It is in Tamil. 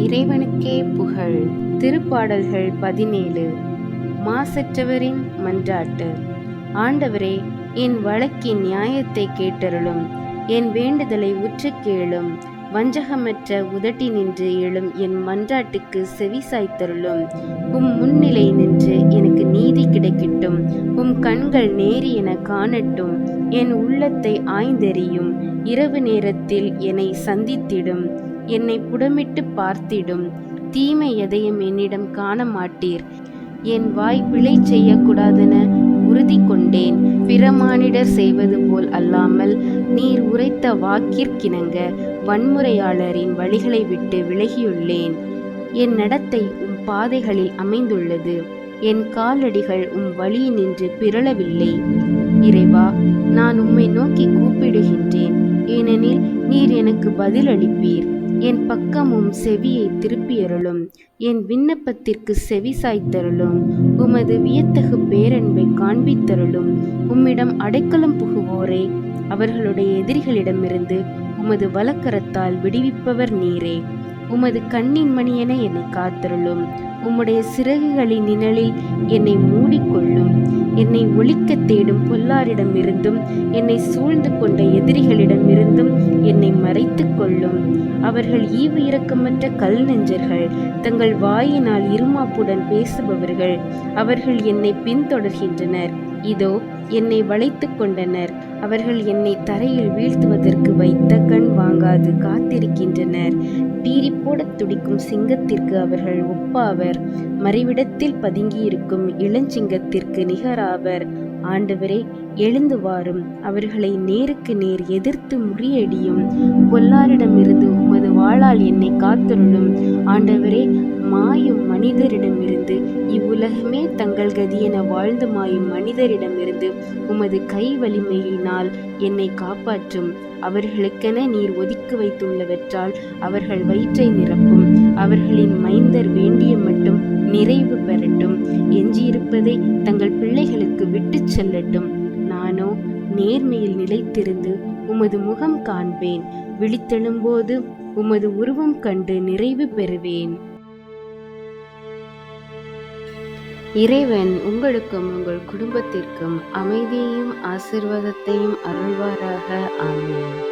இறைவனுக்கே புகழ். திருப்பாடல்கள் பதினேழு. மாசற்றவரின் மன்றாட்டு. ஆண்டவரே என் வழக்கின் நியாயத்தை கேட்டருளும். என் வேண்டுதலை உற்று கேளும். வஞ்சகமற்ற உதட்டி நின்று எழும் என் மன்றாட்டுக்கு செவி சாய்த்தருளும். உம் முன்னிலை நின்று எனக்கு நீதி கிடைக்கட்டும். உம் கண்கள் நேரி என காணட்டும். என் உள்ளத்தை ஆய்ந்தெறியும். இரவு நேரத்தில் என்னை சந்தித்திடும். என்னை புடமிட்டு பார்த்திடும். தீமை எதையும் என்னிடம் காண மாட்டீர் என் வாய் பிழை செய்யக்கூடாதென உறுதி கொண்டேன் பிறமானிடர் செய்வது போல் அல்லாமல் நீர் உரைத்த வாக்கிற்கிணங்க வன்முறையாளரின் வழிகளை விட்டு விலகியுள்ளேன். என் நடத்தை உம் பாதைகளில் அமைந்துள்ளது. என் காலடிகள் உம் வழியினின்று பிறளவில்லை. இறைவா நான் உம்மை நோக்கி கூப்பிடுகின்றேன். ஏனெனில் நீர் எனக்கு பதிலளிப்பீர். என் பக்கமும் செவியை திருப்பியருளும். என் விண்ணப்பத்திற்கு செவி சாய்த்தருளும். உமது வியத்தகு பேரன்பை காண்பித்தருளும். உம்மிடம் அடைக்கலம் புகுவோரே அவர்களுடைய எதிரிகளிடமிருந்து உமது வலக்கரத்தால் விடுவிப்பவர் நீரே. உமது கண்ணின் மணியென என்னை காத்தருளும். உம்முடைய சிறகுகளின் நிழலில் என்னை மூடிக்கொள்ளும். என்னை ஒழிக்க தேடும் பொல்லாரிடமிருந்தும் என்னை சூழ்ந்து கொண்ட எதிரிகளிடமிருந்தும் என்னை மறைத்து கொள்ளும். அவர்கள் ஈவு இரக்கமற்ற கல் நெஞ்சர்கள் தங்கள் வாயினால் இருமாப்புடன் பேசுபவர்கள். அவர்கள் என்னை பின்தொடர்கின்றனர். இதோ என்னை வளைத்து கொண்டனர். அவர்கள் என்னை தரையில் வீழ்த்துவதற்கு வைத்த கண் காத்திருக்கின்றனர். பீரிப்போடத் துடிக்கும் சிங்கத்திற்கு அவர்கள் ஒப்பாவர். மறைவிடத்தில் பதுங்கியிருக்கும் இளஞ்சிங்கத்திற்கு நிகராவர். ஆண்டவரே எழுந்து வாரும். அவர்களை நேருக்கு நேர் எதிர்த்து முறியடியும். பொல்லாரிடமிருந்து உமது வாளால் என்னை காத்தருளும். ஆண்டவரே மாயும் மனிதரிடமிருந்து உலகமே தங்கள் கதியென வாழ்ந்து மாயும் மனிதரிடமிருந்து உமது கை வலிமையினால் என்னை காப்பாற்றும். அவர்களுக்கென நீர் ஒதுக்கி வைத்துள்ளவற்றால் அவர்கள் வயிற்றை நிரப்பும். அவர்களின் மைந்தர் வேண்டிய மட்டும் நிறைவு பெறட்டும். எஞ்சியிருப்பதை தங்கள் பிள்ளைகளுக்கு விட்டுச் செல்லட்டும். நானோ நேர்மையில் நிலைத்திருந்து உமது முகம் காண்பேன். விழித்தெழும்போது உமது உருவம் கண்டு நிறைவு பெறுவேன். இறைவன் உங்களுக்கும் உங்கள் குடும்பத்திற்கும் அமைதியையும் ஆசிர்வாதத்தையும் அருள்வாராக. ஆமேன்.